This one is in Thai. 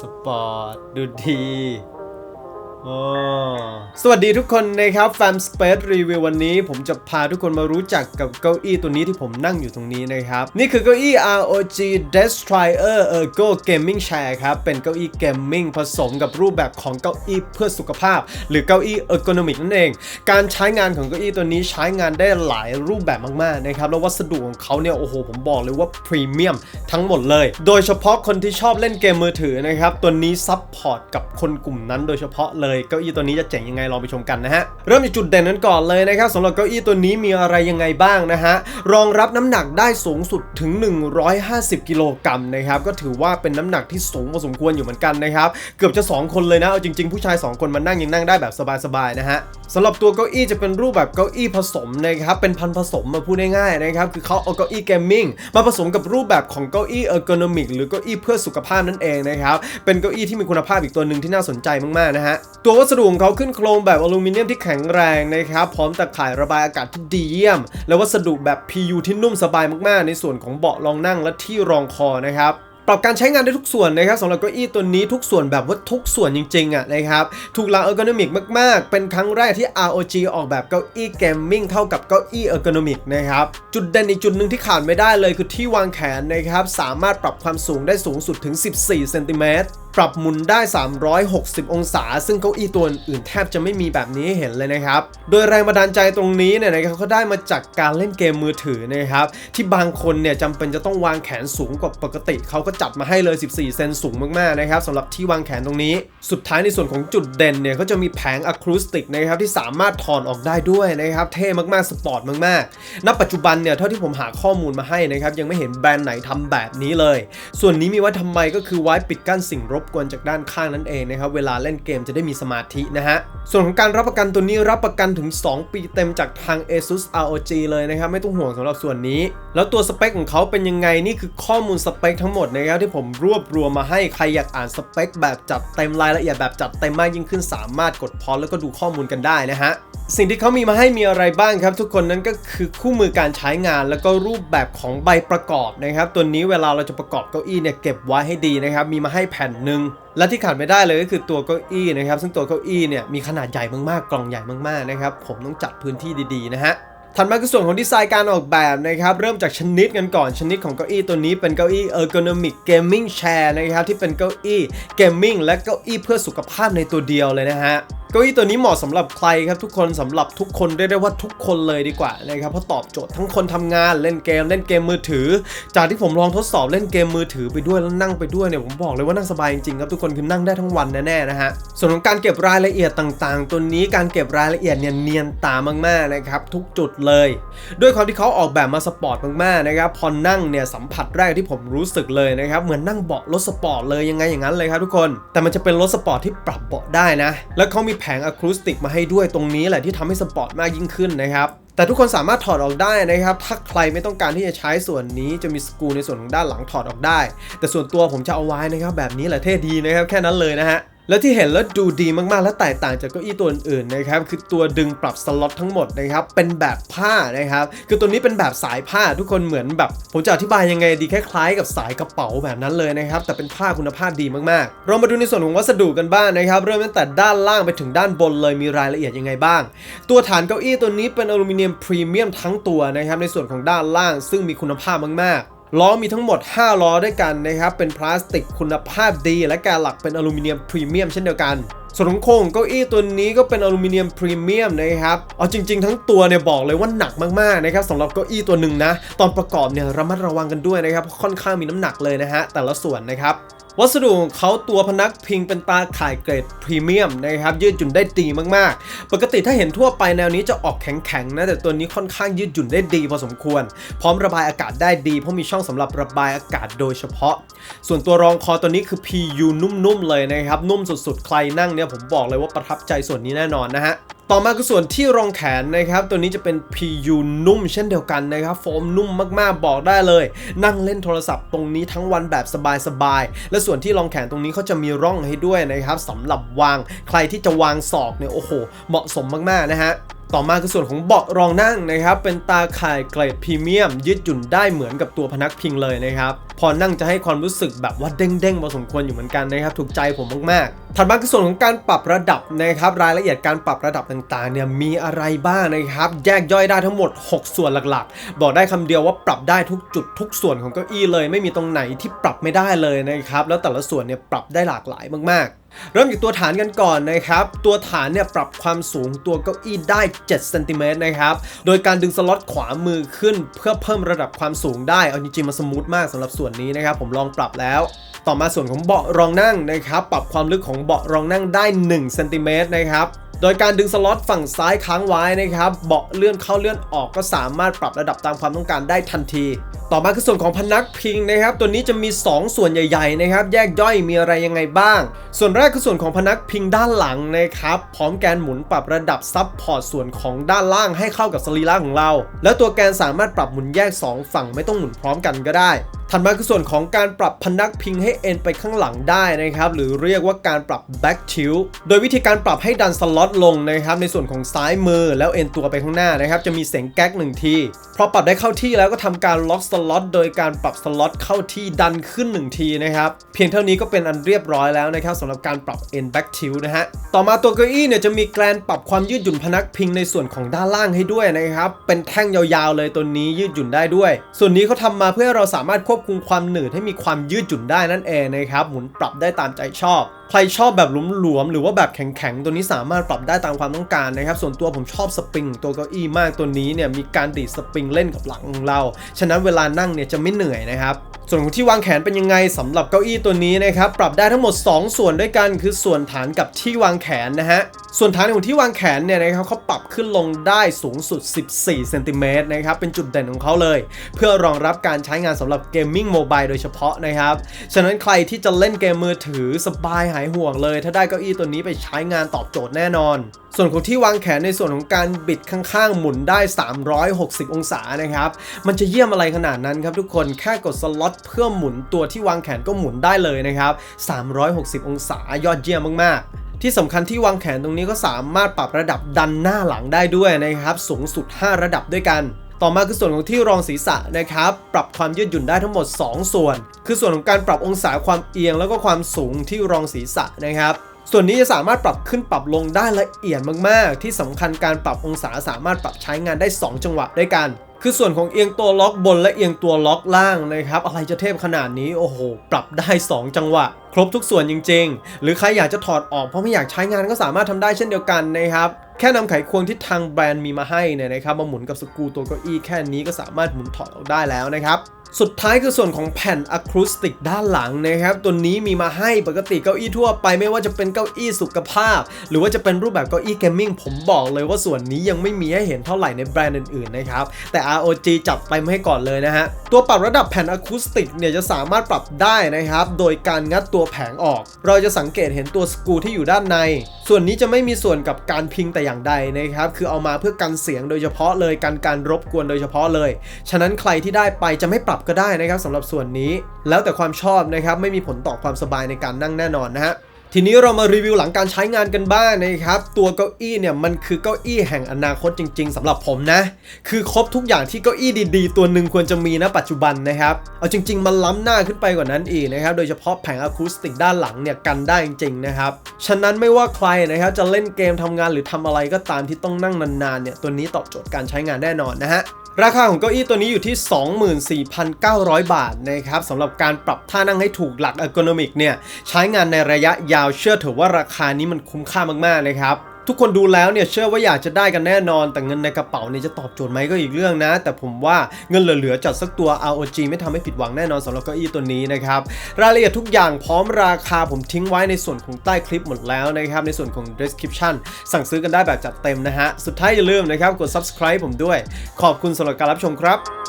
สปอร์ต ดูดี สวัสดีทุกคนนะครับแฟมสเปซรีวิววันนี้ ผมจะพาทุกคนมารู้จักกับเก้าอี้ตัวนี้ที่ผมนั่งอยู่ตรงนี้นะครับ นี่คือเก้าอี้ ROG Destroyer Ergo Gaming Chair ครับ เป็นเก้าอี้เกมมิ่งผสมกับรูปแบบของเก้าอี้เพื่อสุขภาพ หรือเก้าอี้ ergonomic นั่นเอง การใช้งานของเก้าอี้ตัวนี้ใช้งานได้หลายรูปแบบมากๆนะครับแล้ววัสดุของเขาเนี่ยโอ้โหผมบอกเลยว่าพรีเมียมทั้งหมดเลย โดยเฉพาะคนที่ชอบเล่นเกมมือถือนะครับตัวนี้ซับพอร์ตกับคนกลุ่มนั้นโดยเฉพาะเลยเก้าอี้ตัวนี้จะเจ๋งยังไงลองไปชมกันนะฮะเริ่มจากจุดเด่นนั้นก่อนเลยนะครับสำหรับเก้าอี้ตัวนี้มีอะไรยังไงบ้างนะฮะรองรับน้ำหนักได้สูงสุดถึง 150 กิโลกรัมนะครับก็ถือว่าเป็นน้ำหนักที่สูงพอสมควรอยู่เหมือนกันนะครับเกือบจะ 2 คนเลยนะเอาจริง ๆ ผู้ชาย 2 คนมานั่งยังนั่งได้แบบสบายๆนะฮะสำหรับตัวเก้าอี้จะเป็นรูปแบบเก้าอี้ผสมนะครับเป็นพันผสมมาพูดง่ายๆนะครับคือเขาเอาเก้าอี้เกมมิ่งมาผสมกับรูปแบบของเก้าอี้เออร์โกนอมิกหรือเก้าอี้เพื่อสุขภาพนั่นเองนะครับเป็นเก้าอี้ที่มีคุณภาพอีกตัวหนึ่งที่น่าสนใจมากๆนะฮะตัววัสดุของเขาขึ้นโครงแบบอลูมิเนียมที่แข็งแรงนะครับ พร้อมตะข่ายระบายอากาศที่ดีเยี่ยม และวัสดุแบบ PU ที่นุ่มสบายมากๆ ในส่วนของเบาะรองนั่งและที่รองคอนะครับ ปรับการใช้งานได้ทุกส่วนนะครับสำหรับเก้าอี้ตัวนี้ทุกส่วนแบบว่าทุกส่วนจริงๆอะนะครับถูกหลักเออร์โกนอมิกมากๆ เป็นครั้งแรกที่ ROG ออกแบบเก้าอี้เกมมิ่งเท่ากับเก้าอี้เออร์โกนอมิกนะครับจุดเด่นอีกจุดหนึ่งที่ขาดไม่ได้เลยคือที่วางแขนนะครับสามารถปรับความสูงได้สูงสุดถึง 14 เซนติเมตรปรับหมุนได้ 360 องศา ซึ่งเก้าอี้ตัวอื่นแทบจะไม่มีแบบนี้เห็นเลยนะครับ โดยแรงบันดาลใจตรงนี้เนี่ยนะครับเขาได้มาจากการเล่นเกมมือถือนะครับ ที่บางคนเนี่ยจำเป็นจะต้องวางแขนสูงกว่าปกติ เขาก็จัดมาให้เลย 14 เซนสูงมากๆนะครับสำหรับที่วางแขนตรงนี้ สุดท้ายในส่วนของจุดเด่นเนี่ยเขาจะมีแผงอะคูสติกนะครับที่สามารถถอนออกได้ด้วยนะครับเท่มากๆสปอร์ตมากๆณปัจจุบันเนี่ยเท่าที่ผมหาข้อมูลมาให้นะครับยังไม่เห็นแบรนด์ไหนทำแบบนี้เลย ส่วนนี้มีไว่าทำไมก็คือไว้ปิดกั้นสิ่งรบกวนจากด้านข้างนั่นเองนะครับเวลาเล่นเกมจะได้มีสมาธินะฮะส่วนของการรับประกันตัวนี้รับประกันถึง 2 ปีเต็มจากทาง ASUS ROG เลยนะครับไม่ต้องห่วงสำหรับส่วนนี้ แล้วตัวสเปคของเขาเป็นยังไงนี่คือข้อมูลสเปคทั้งหมดนะครับที่ผมรวบรวมมาให้ใครอยากอ่านสเปคแบบจัดเต็มรายละเอียดแบบจัดเต็มมากยิ่งขึ้นสามารถกดพอแล้วก็ดูข้อมูลกันได้นะฮะสิ่งที่เขามีมาให้มีอะไรบ้างครับ ทุกคนนั้นก็คือคู่มือการใช้งานแล้วก็รูปแบบของใบประกอบนะครับ ตัวนี้เวลาเราจะประกอบเก้าอี้เนี่ยเก็บไว้ให้ดีนะครับ มีมาให้แผ่นหนึ่งและที่ขาดไม่ได้เลยก็คือตัวเก้าอี้นะครับ ซึ่งตัวเก้าอี้เนี่ยมีขนาดใหญ่มากๆกล่องใหญ่มากๆนะครับ ผมต้องจัดพื้นที่ดีๆนะฮะ ถัดมาคือส่วนของดีไซน์การออกแบบนะครับ เริ่มจากชนิดกันก่อนชนิดของเก้าอี้ตัวนี้เป็นเก้าอี้ ergonomic gaming chair นะครับ ที่เป็นเก้าอี้ gaming และเก้าอี้เพื่อสุขภาพในตัวเดียวเลยนะฮะ เก้าอี้ตัวนี้เหมาะสำหรับใครครับทุกคนสำหรับทุกคนเรียกได้ว่าทุกคนเลยดีกว่านะครับเพราะตอบโจทย์ทั้งคนทำงานเล่นเกมเล่นเกมมือถือ จากที่ผมลองทดสอบเล่นเกมมือถือไปด้วยแล้วนั่งไปด้วยเนี่ยผมบอกเลยว่านั่งสบายจริงๆครับทุกคนคือนั่งได้ทั้งวันแน่ๆนะฮะส่วนของการเก็บรายละเอียดต่างๆ ตัวนี้การเก็บรายละเอียดเนี่ยเนียนตามากๆนะครับทุกจุดเลย ด้วยความที่เขาออกแบบมาสปอร์ตมากๆนะครับพอนั่งเนี่ยสัมผัสแรกที่ผมรู้สึกเลยนะครับเหมือนนั่งเบาะรถสปอร์ตเลยยังไงอย่างนั้นเลยครับทุกคน แต่มันจะเป็นรถสปอร์ตที่ปรับเบาะได้นะ แล้วเขามีแผงอะคูสติกมาให้ด้วยตรงนี้แหละที่ทำให้สปอร์ตมากยิ่งขึ้นนะครับแต่ทุกคนสามารถถอดออกได้นะครับ ถ้าใครไม่ต้องการที่จะใช้ส่วนนี้จะมีสกรูในส่วนของด้านหลังถอดออกได้ แต่ส่วนตัวผมจะเอาไว้นะครับแบบนี้แหละเท่ดีนะครับแค่นั้นเลยนะฮะ แล้วที่เห็นแล้วดูดีมากๆ และแตกต่างจากเก้าอี้ตัวอื่นๆนะครับคือตัวดึงปรับสล็อตทั้งหมดนะครับเป็นแบบผ้านะครับคือตัวนี้เป็นแบบสายผ้าทุกคนเหมือนแบบผมจะอธิบายยังไงดีคล้ายๆกับสายกระเป๋าแบบนั้นเลยนะครับแต่เป็นผ้าคุณภาพดีมากๆ เรามาดูในส่วนของวัสดุกันบ้างนะครับเริ่มตั้งแต่ด้านล่างไปถึงด้านบนเลยมีรายละเอียดยังไงบ้าง ตัวฐานเก้าอี้ตัวนี้เป็นอลูมิเนียมพรีเมียมทั้งตัวนะครับในส่วนของด้านล่าง ซึ่งมีคุณภาพมากๆ ล้อมีทั้งหมด 5 ล้อด้วยกันนะครับ เป็นพลาสติกคุณภาพดี และแกนหลักเป็นอลูมิเนียมพรีเมียมเช่นเดียวกัน ส่วนของโครงเก้าอี้ตัวนี้ก็เป็นอลูมิเนียมพรีเมียมนะครับเอาจริง ๆ ทั้งตัวเนี่ยบอกเลยว่าหนักมากๆนะครับสำหรับเก้าอี้ตัวหนึ่งนะ ตอนประกอบเนี่ยระมัดระวังกันด้วยนะครับเพราะค่อนข้างมีน้ำหนักเลยนะฮะแต่ละส่วนนะครับ วัสดุของเขาตัวพนักพิงเป็นตาข่ายเกรดพรีเมียมนะครับยืดหยุ่นได้ดีมากๆ ปกติถ้าเห็นทั่วไปแนวนี้จะออกแข็งๆนะแต่ตัวนี้ค่อนข้างยืดหยุ่นได้ดีพอสมควร พร้อมระบายอากาศได้ดี เพราะมีช่องสำหรับระบายอากาศโดยเฉพาะ ส่วนตัวรองคอตัวนี้คือ PU นุ่มๆเลยนะครับนุ่มสุดๆใครนั่งเนี่ยผมบอกเลยว่าประทับใจส่วนนี้แน่นอนนะฮะ ต่อมาคือส่วนที่รองแขนนะครับ ตัวนี้จะเป็น PU นุ่มเช่นเดียวกันนะครับ โฟมนุ่มมากๆบอกได้เลย นั่งเล่นโทรศัพท์ตรงนี้ทั้งวันแบบสบายๆ และส่วนที่รองแขนตรงนี้เขาจะมีร่องให้ด้วยนะครับสำหรับวางใครที่จะวางศอกเนี่ยโอ้โห เหมาะสมมากๆนะฮะ ต่อมาคือส่วนของเบาะรองนั่งนะครับ เป็นตาข่ายเกรดพรีเมียม ยืดหยุ่นได้เหมือนกับตัวพนักพิงเลยนะครับ พอนั่งจะให้ความรู้สึกแบบว่าเด้งๆพอสมควรอยู่เหมือนกันนะครับ ถูกใจผมมากๆ ถัดมาคือส่วนของการปรับระดับนะครับ รายละเอียดการปรับระดับต่างๆเนี่ยมีอะไรบ้างนะครับ แยกย่อยได้ทั้งหมด 6 ส่วนหลักๆ บอกได้คำเดียวว่าปรับได้ทุกจุดทุกส่วนของเก้าอี้เลย ไม่มีตรงไหนที่ปรับไม่ได้เลยนะครับ แล้วแต่ละส่วนเนี่ยปรับได้หลากหลายมากๆ เริ่มจากตัวฐานกันก่อนนะครับ ตัวฐานเนี่ยปรับความสูงตัวเก้าอี้ได้7เซนติเมตรนะครับ โดยการดึงสล็อตขวามือขึ้นเพื่อเพิ่มระดับความสูงได้ เอาจริงๆมันสมูทมากสำหรับส่วนนี้นะครับ ผมลองปรับแล้ว ต่อมาส่วนของเบาะรองนั่งนะครับ ปรับความลึกของเบาะรองนั่งได้1เซนติเมตรนะครับ โดยการดึงสล็อตฝั่งซ้ายค้างไว้นะครับเบาะเลื่อนเข้าเลื่อนออกก็สามารถปรับระดับตามความต้องการได้ทันที ต่อมาคือส่วนของพนักพิงนะครับ ตัวนี้จะมี 2 ส่วนใหญ่ๆนะครับ แยกย่อยมีอะไรยังไงบ้าง ส่วนแรกคือส่วนของพนักพิงด้านหลังนะครับพร้อมแกนหมุนปรับระดับซับพอร์ตส่วนของด้านล่างให้เข้ากับสรีระของเรา แล้วตัวแกนสามารถปรับหมุนแยก 2 ฝั่งไม่ต้องหมุนพร้อมกันก็ได้ ถัดมาคือส่วนของการปรับพนักพิงให้เอ็นไปข้างหลังได้นะครับ หรือเรียกว่าการปรับ back tilt โดยวิธีการปรับให้ดันสล็อตลงนะครับ ในส่วนของซ้ายมือแล้วเอ็นตัวไปข้างหน้านะครับ จะมีเสียงแก๊กหนึ่งทีพอปรับได้เข้าที่แล้วก็ทำการล็อกสล็อตโดยการปรับสล็อตเข้าที่ดันขึ้น 1 ทีนะครับ เพียงเท่านี้ก็เป็นอันเรียบร้อยแล้วนะครับสำหรับการปรับ end back tilt นะฮะ ต่อมาตัวเก้าอี้เนี่ยจะมีแกลนปรับความยืดหยุ่นพนักพิงในส่วนของด้านล่างให้ด้วยนะครับ เป็นแท่งยาวๆเลยตัวนี้ยืดหยุ่นได้ด้วย ส่วนนี้เขาทำมาเพื่อเราสามารถควบคุมความหนืดให้มีความยืดหยุ่นได้นั่นเองนะครับ หมุนปรับได้ตามใจชอบ ใครชอบแบบหลวมๆหรือว่าแบบแข็งๆ ตัวนี้สามารถปรับได้ตามความต้องการนะครับ ส่วนตัวผมชอบสปริงตัวเก้าอี้มากตัวนี้เนี่ยมีการดีดสปริงเล่นกับหลังของเรา ฉะนั้นเวลานั่งเนี่ยจะไม่เหนื่อยนะครับส่วนของที่วางแขนเป็นยังไงสำหรับเก้าอี้ตัวนี้นะครับปรับได้ทั้งหมด 2 ส่วนด้วยกันคือส่วนฐานกับที่วางแขนนะฮะส่วนฐานของที่วางแขนเนี่ยนะครับเขาปรับขึ้นลงได้สูงสุด 14 เซนติเมตรนะครับ เป็นจุดเด่นของเขาเลย เพื่อรองรับการใช้งานสำหรับเกมมิ่งโมบายโดยเฉพาะนะครับ ฉะนั้นใครที่จะเล่นเกมมือถือสบายหายห่วงเลย ถ้าได้เก้าอี้ตัวนี้ไปใช้งานตอบโจทย์แน่นอน ส่วนของที่วางแขนในส่วนของการบิดข้างๆ หมุนได้ 360 องศานะครับ มันจะเยี่ยมอะไรขนาดนั้นครับทุกคนแค่กดสล็อตเพื่อหมุนตัวที่วางแขนก็หมุนได้เลยนะครับ 360 องศายอดเยี่ยมมากๆ ที่สำคัญที่วางแขนตรงนี้ก็สามารถปรับระดับดันหน้าหลังได้ด้วยนะครับ สูงสุด 5 ระดับด้วยกัน ต่อมาคือส่วนของที่รองศีรษะนะครับ ปรับความยืดหยุ่นได้ทั้งหมด 2 ส่วน คือส่วนของการปรับองศาความเอียงแล้วก็ความสูงที่รองศีรษะนะครับ ส่วนนี้จะสามารถปรับขึ้นปรับลงได้ละเอียดมากๆ ที่สำคัญการปรับองศาสามารถปรับใช้งานได้ 2 จังหวะด้วยกัน คือส่วนของเอียงตัวล็อกบนและเอียงตัวล็อกล่างนะครับ อะไรจะเทพขนาดนี้โอ้โห ปรับได้ 2 จังหวะ ครบทุกส่วนจริง ๆ หรือใครอยากจะถอดออกเพราะไม่อยากใช้งานก็สามารถทำได้เช่นเดียวกันนะครับแค่นำไขควงที่ทางแบรนด์มีมาให้เนี่ยนะครับมาหมุนกับสกรูตัวเก้าอี้แค่นี้ก็สามารถหมุนถอดออกได้แล้วนะครับ สุดท้ายคือส่วนของแผ่นอะคูสติกด้านหลังนะครับ ตัวนี้มีมาให้ปกติเก้าอี้ทั่วไปไม่ว่าจะเป็นเก้าอี้สุขภาพ หรือว่าจะเป็นรูปแบบเก้าอี้เกมมิ่งผมบอกเลยว่าส่วนนี้ยังไม่มีให้เห็นเท่าไหร่ในแบรนด์อื่นๆนะครับ แต่ ROG จัดไปมาให้ก่อนเลยนะฮะ ตัวปรับระดับแผ่นอะคูสติกเนี่ยจะสามารถปรับได้นะครับ โดยการงัดตัวแผงออก เราจะสังเกตเห็นตัวสกรูที่อยู่ด้านใน ส่วนนี้จะไม่มีส่วนกับการพิงแต่อย่างใดนะครับ คือเอามาเพื่อกันเสียงโดยเฉพาะเลยกันการรบกวนโดยเฉพาะเลย ฉะนั้นใครที่ได้ไปจะไม่ปรับก็ได้นะครับสำหรับส่วนนี้ แล้วแต่ความชอบนะครับไม่มีผลต่อความสบายในการนั่งแน่นอนนะฮะทีนี้เรามารีวิวหลังการใช้งานกันบ้างนะครับ ตัวเก้าอี้เนี่ยมันคือเก้าอี้แห่งอนาคตจริง ๆสำหรับผมนะ คือครบทุกอย่างที่เก้าอี้ดีๆ ตัวหนึ่งควรจะมีนะปัจจุบันนะครับ เอาจริง ๆ มันล้ำหน้าขึ้นไปกว่านั้นอีกนะครับ โดยเฉพาะแผงอะคูสติกด้านหลังเนี่ยกันได้จริง ๆ นะครับ ฉะนั้นไม่ว่าใครนะครับจะเล่นเกมทำงานหรือทำอะไรก็ตามที่ต้องนั่งนานๆเนี่ยตัวนี้ตอบโจทย์การใช้งานแน่นอนนะฮะ ราคาของเก้าอี้ตัวนี้อยู่ที่ 24,900 บาทนะครับสำหรับการปรับท่านั่งให้ถูกหลัก e r g o n o m i c เนี่ยใช้งานในระยะยาวเชื่อเถอะว่าราคานี้มันคุ้มค่ามากๆนะครับ ทุกคนดูแล้วเนี่ยเชื่อว่าอยากจะได้กันแน่นอน แต่เงินในกระเป๋าเนี่ยจะตอบโจทย์ไหมก็อีกเรื่องนะ แต่ผมว่าเงินเหลือๆจัดสักตัว ROG ไม่ทำให้ผิดหวังแน่นอนสำหรับเก้าอี้ตัวนี้นะครับรายละเอียดทุกอย่างพร้อมราคาผมทิ้งไว้ในส่วนของใต้คลิปหมดแล้วนะครับในส่วนของ description สั่งซื้อกันได้แบบจัดเต็มนะฮะสุดท้ายอย่าลืมนะครับกด subscribe ผมด้วย ขอบคุณสำหรับการรับชมครับ